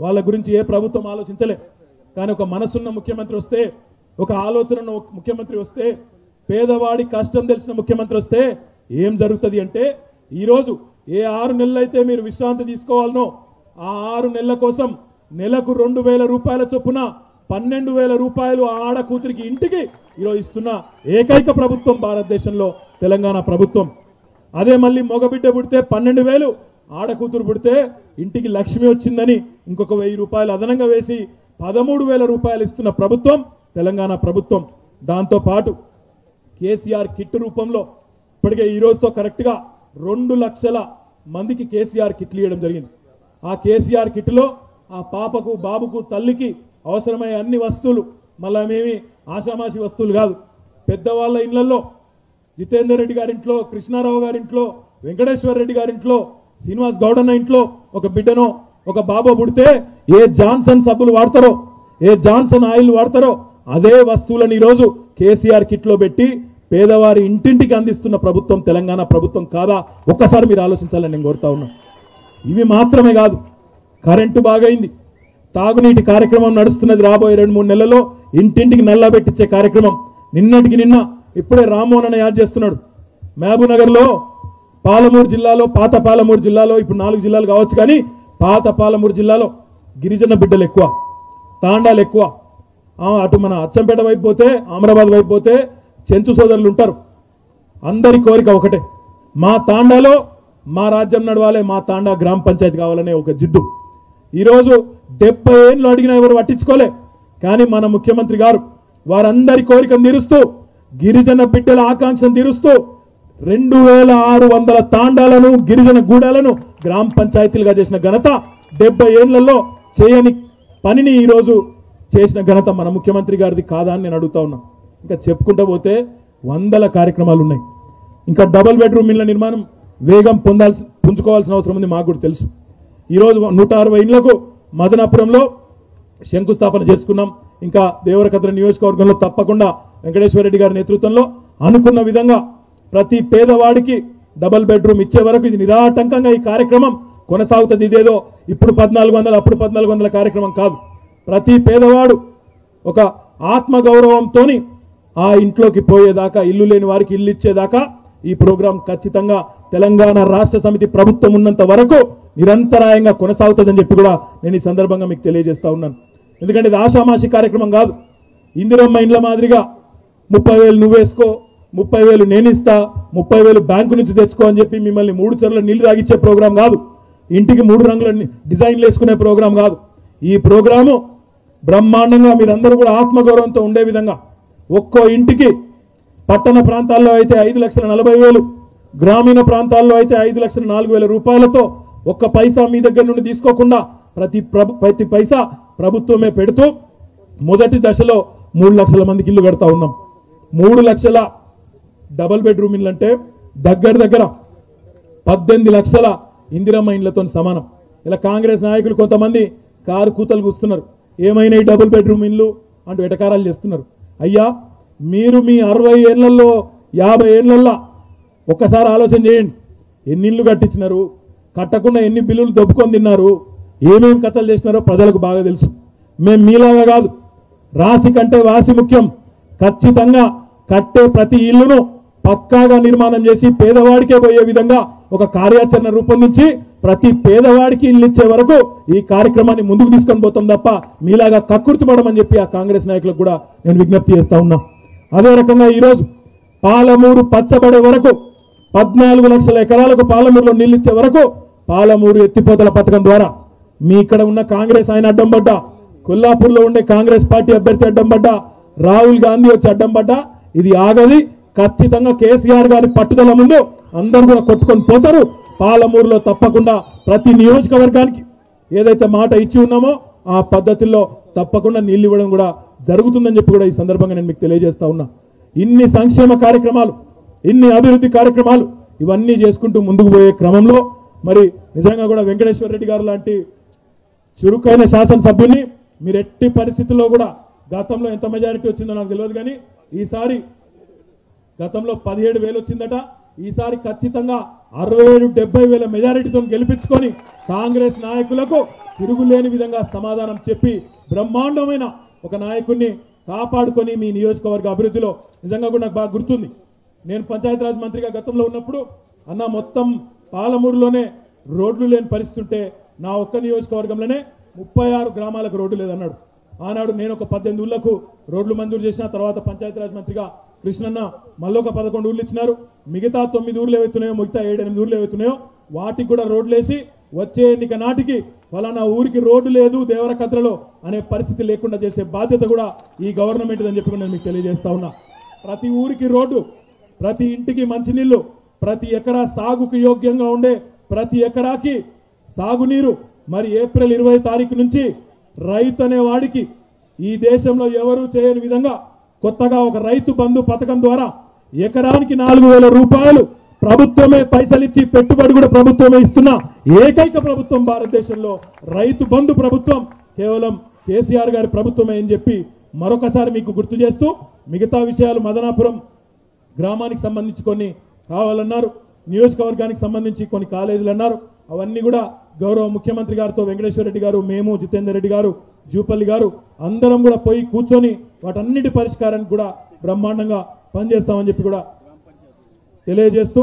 వాళ్ళ గురించి ఏ ప్రభుత్వం ఆలోచించలే. కానీ ఒక మనసున్న ముఖ్యమంత్రి వస్తే ఒక ఆలోచన ముఖ్యమంత్రి వస్తే పేదవాడి కష్టం తెలిసిన ముఖ్యమంత్రి వస్తే ఏం జరుగుతుంది అంటే ఈరోజు ఏ ఆరు నెలలైతే మీరు విశ్రాంతి తీసుకోవాలనో ఆ ఆరు నెలల కోసం నెలకు రెండు వేల రూపాయల చొప్పున పన్నెండు వేల రూపాయలు ఆ ఆడ కూతురికి ఇంటికి ఈరోజు ఇస్తున్న ఏకైక ప్రభుత్వం భారతదేశంలో తెలంగాణ ప్రభుత్వం. అదే మళ్ళీ మగబిడ్డ పుడితే పన్నెండు వేలు ఆడకూతురు పుడితే ఇంటికి లక్ష్మి వచ్చిందని ఇంకొక వెయ్యి రూపాయలు అదనంగా వేసి పదమూడు వేల రూపాయలు ఇస్తున్న ప్రభుత్వం తెలంగాణ ప్రభుత్వం. దాంతో పాటు కేసీఆర్ కిట్ రూపంలో ఇప్పటికే ఈ రోజుతో కరెక్ట్గా రెండు లక్షల మందికి కేసీఆర్ కిట్లు ఇవ్వడం జరిగింది. ఆ కేసీఆర్ కిట్లో ఆ పాపకు బాబుకు తల్లికి అవసరమయ్యే అన్ని వస్తువులు. మళ్ళా మేమి ఆషామాషి వస్తువులు కాదు. పెద్దవాళ్ళ ఇళ్ళలో జితేందర్ రెడ్డి గారింట్లో కృష్ణారావు గారింట్లో వెంకటేశ్వర రెడ్డి గారింట్లో శ్రీనివాస్ గౌడన్న ఇంట్లో ఒక బిడ్డనో ఒక బాబో పుడితే ఏ జాన్సన్ సబ్బులు వాడతారో ఏ జాన్సన్ ఆయిల్ వాడతారో అదే వస్తువులను ఈరోజు కేసీఆర్ కిట్లో పెట్టి పేదవారి ఇంటింటికి అందిస్తున్న ప్రభుత్వం తెలంగాణ ప్రభుత్వం కాదా? ఒక్కసారి మీరు ఆలోచించాలని నేను కోరుతా ఉన్నా. ఇవి మాత్రమే కాదు. కరెంటు బాగైంది. తాగునీటి కార్యక్రమం నడుస్తున్నది రాబోయే రెండు మూడు నెలల్లో ఇంటింటికి నల్లా పెట్టించే కార్యక్రమం. నిన్నటికి నిన్న ఇప్పుడే రామ్మోహన్ అన్న యాద్ చేస్తున్నాడు. మహబూబ్నగర్లో పాలమూరు జిల్లాలో పాత పాలమూరు జిల్లాలో ఇప్పుడు నాలుగు జిల్లాలు కావచ్చు కానీ పాత పాలమూరు జిల్లాలో గిరిజన బిడ్డలు ఎక్కువ తాండాలు ఎక్కువ. ఆ, అటు మన అచ్చంపేట వైపు పోతే అమరాబాద్ వైపు పోతే చెంచు సోదరులు ఉంటారు. అందరి కోరిక ఒకటే. మా తాండాలో మా రాజ్యం నడవాలి మా తాండా గ్రామ పంచాయతీ కావాలనే ఒక జిద్దు ఈరోజు డెబ్బై ఏళ్ళు అడిగినా ఎవరు పట్టించుకోలే. కానీ మన ముఖ్యమంత్రి గారు వారందరి కోరికను తీరుస్తూ గిరిజన బిడ్డల ఆకాంక్షను తీరుస్తూ రెండు వేల ఆరు వందల తాండాలను గిరిజన గూడాలను గ్రామ పంచాయతీలుగా చేసిన ఘనత డెబ్బై ఏళ్ళలో చేయని పనిని ఈరోజు చేసిన ఘనత మన ముఖ్యమంత్రి గారిది కాదా అని నేను అడుగుతా ఉన్నా. ఇంకా చెప్పుకుంటూ పోతే వందల కార్యక్రమాలు ఉన్నాయి. ఇంకా డబుల్ బెడ్రూమ్ ఇళ్ళ నిర్మాణం వేగం పొందాల్సి పుంజుకోవాల్సిన అవసరం ఉంది మాకు కూడా తెలుసు. ఈరోజు నూట అరవై ఇండ్లకు మదనాపురంలో శంకుస్థాపన చేసుకున్నాం. ఇంకా దేవరకద్ర నియోజకవర్గంలో తప్పకుండా వెంకటేశ్వర రెడ్డి గారి నేతృత్వంలో అనుకున్న విధంగా ప్రతి పేదవాడికి డబుల్ బెడ్రూమ్ ఇచ్చే వరకు ఇది నిరాటంకంగా ఈ కార్యక్రమం కొనసాగుతుంది. ఇదేదో ఇప్పుడు పద్నాలుగు వందలు అప్పుడు పద్నాలుగు వందల కార్యక్రమం కాదు. ప్రతి పేదవాడు ఒక ఆత్మగౌరవంతో ఆ ఇంట్లోకి పోయేదాకా ఇల్లు లేని వారికి ఇల్లు ఇచ్చేదాకా ఈ ప్రోగ్రాం ఖచ్చితంగా తెలంగాణ రాష్ట్ర సమితి ప్రభుత్వం ఉన్నంత వరకు నిరంతరాయంగా కొనసాగుతుందని చెప్పి కూడా నేను ఈ సందర్భంగా మీకు తెలియజేస్తా ఉన్నాను. ఎందుకంటే ఇది ఆషామాషి కార్యక్రమం కాదు. ఇందిరమ్మ ఇండ్ల మాదిరిగా ముప్పై వేలు నువ్వేసుకో ముప్పై వేలు నేను ఇస్తా ముప్పై వేలు బ్యాంకు నుంచి తెచ్చుకో అని చెప్పి మిమ్మల్ని మూడు చెర్ల నీళ్ళు తాగిచ్చే ప్రోగ్రాం కాదు. ఇంటికి మూడు రంగుల డిజైన్లు వేసుకునే ప్రోగ్రాం కాదు. ఈ ప్రోగ్రాము బ్రహ్మాండంగా మీరందరూ కూడా ఆత్మగౌరవంతో ఉండే విధంగా ఒక్కో ఇంటికి పట్టణ ప్రాంతాల్లో అయితే ఐదు లక్షల నలభై వేలు గ్రామీణ ప్రాంతాల్లో అయితే ఐదు లక్షల నాలుగు వేల రూపాయలతో ఒక్క పైసా మీ దగ్గర నుండి తీసుకోకుండా ప్రతి ప్రతి పైసా ప్రభుత్వమే పెడుతూ మొదటి దశలో మూడు లక్షల మందికి ఇల్లు కడతా ఉన్నాం. మూడు లక్షల డబల్ బెడ్రూమ్ ఇల్లు అంటే దగ్గర దగ్గర పద్దెనిమిది లక్షల ఇందిరమ్మ ఇండ్లతో సమానం. ఇలా కాంగ్రెస్ నాయకులు కొంతమంది కారు కూతలు కూస్తున్నారు. ఏమైనా ఈ డబుల్ బెడ్రూమ్ ఇల్లు అంటూ ఎటకారాలు చేస్తున్నారు. అయ్యా మీరు మీ అరవై ఏళ్ళలో యాభై ఏళ్ళలో ఒక్కసారి ఆలోచన చేయండి. ఎన్ని ఇల్లు కట్టించినారు కట్టకుండా ఎన్ని బిల్లులు దొబ్బుకొని తిన్నారు ఏమేమి కథలు చేసినారో ప్రజలకు బాగా తెలుసు. మేము మీలాగా కాదు. రాసి కంటే వాసి ముఖ్యం. ఖచ్చితంగా కట్టే ప్రతి ఇల్లును పక్కాగా నిర్మాణం చేసి పేదవాడికే పోయే విధంగా ఒక కార్యాచరణ రూపొందించి ప్రతి పేదవాడికి ఇల్లు ఇచ్చే వరకు ఈ కార్యక్రమాన్ని ముందుకు తీసుకొని పోతాం తప్ప మీలాగా కక్కుర్తిపడమని చెప్పి ఆ కాంగ్రెస్ నాయకులకు కూడా నేను విజ్ఞప్తి చేస్తా ఉన్నా. అదే రకంగా ఈరోజు పాలమూరు పచ్చబడే వరకు పద్నాలుగు లక్షల ఎకరాలకు పాలమూరులో నీళ్ళు ఇచ్చే వరకు పాలమూరు ఎత్తిపోతల పథకం ద్వారా మీ ఇక్కడ ఉన్న కాంగ్రెస్ ఆయన అడ్డం పడ్డా కొల్లాపూర్లో ఉండే కాంగ్రెస్ పార్టీ అభ్యర్థి అడ్డం పడ్డా రాహుల్ గాంధీ వచ్చి అడ్డం పడ్డా ఇది ఆగది ఖచ్చితంగా కేసీఆర్ గారి పట్టుదల ముందు అందరూ కూడా కొట్టుకొని పోతారు. పాలమూరులో తప్పకుండా ప్రతి నియోజకవర్గానికి ఏదైతే మాట ఇచ్చి ఉన్నామో ఆ పద్ధతిలో తప్పకుండా నీళ్ళు ఇవ్వడం కూడా జరుగుతుందని చెప్పి కూడా ఈ సందర్భంగా నేను మీకు తెలియజేస్తా ఉన్నా. ఇన్ని సంక్షేమ కార్యక్రమాలు ఇన్ని అభివృద్ధి కార్యక్రమాలు ఇవన్నీ చేసుకుంటూ ముందుకు పోయే క్రమంలో మరి నిజంగా కూడా వెంకటేశ్వర రెడ్డి గారు లాంటి చురుకైన శాసనసభ్యుని మీరు ఎట్టి పరిస్థితుల్లో కూడా గతంలో ఎంత మెజారిటీ వచ్చిందో నాకు తెలియదు కానీ ఈసారి గతంలో పదిహేడు వేలు వచ్చిందట. ఈసారి ఖచ్చితంగా అరవై ఏడు డెబ్బై వేల మెజారిటీతో గెలిపించుకొని కాంగ్రెస్ నాయకులకు తిరుగులేని విధంగా సమాధానం చెప్పి బ్రహ్మాండమైన ఒక నాయకుడిని కాపాడుకొని మీ నియోజకవర్గ అభివృద్ధిలో నిజంగా కూడా నాకు బాగా గుర్తుంది. నేను పంచాయతీరాజ్ మంత్రిగా గతంలో ఉన్నప్పుడు అన్న మొత్తం పాలమూరులోనే రోడ్లు లేని పరిస్థితి ఉంటే నా ఒక్క నియోజకవర్గంలోనే ముప్పై ఆరు గ్రామాలకు రోడ్డు లేదన్నాడు. ఆనాడు నేను ఒక పద్దెనిమిది ఊళ్ళకు రోడ్లు మంజూరు చేసిన తర్వాత పంచాయతీరాజ్ మంత్రిగా కృష్ణన్న మళ్ళొక పదకొండు ఊళ్ళు ఇచ్చినారు. మిగతా తొమ్మిది ఊర్లు ఏవైతున్నాయో మిగతా ఏడెనిమిది ఊర్లు ఏవైతున్నాయో వాటికి కూడా రోడ్లు వేసి వచ్చే ఎన్నిక నాటికి ఫలానా ఊరికి రోడ్డు లేదు దేవరకద్రలో అనే పరిస్థితి లేకుండా చేసే బాధ్యత కూడా ఈ గవర్నమెంట్ అని చెప్పి నేను మీకు తెలియజేస్తా ఉన్నా. ప్రతి ఊరికి రోడ్డు ప్రతి ఇంటికి మంచినీళ్ళు ప్రతి ఎకరా సాగుకు యోగ్యంగా ఉండే ప్రతి ఎకరాకి సాగునీరు. మరి ఏప్రిల్ ఇరవై తారీఖు నుంచి రైతు అనే వాడికి ఈ దేశంలో ఎవరూ చేయని విధంగా కొత్తగా ఒక రైతు బంధు పథకం ద్వారా ఎకరానికి నాలుగు వేల రూపాయలు ప్రభుత్వమే పైసలు ఇచ్చి పెట్టుబడి కూడా ప్రభుత్వమే ఇస్తున్న. ఏకైక ప్రభుత్వం భారతదేశంలో రైతు బంధు ప్రభుత్వం. కేవలం కేసీఆర్ గారి ప్రభుత్వమే అని చెప్పి మరొకసారి మీకు గుర్తు చేస్తూ మిగతా విషయాలు మదనాపురం గ్రామానికి సంబంధించి కొన్ని కావాలన్నారు. నియోజకవర్గానికి సంబంధించి కొన్ని కాలేజీలు అన్నారు. అవన్నీ కూడా గౌరవ ముఖ్యమంత్రి గారితో వెంకటేశ్వర రెడ్డి గారు మేము జితేందర్ రెడ్డి గారు జూపల్లి గారు అందరం కూడా పోయి కూర్చొని వాటన్నిటి పరిష్కారానికి కూడా బ్రహ్మాండంగా పనిచేస్తామని చెప్పి కూడా తెలియజేస్తూ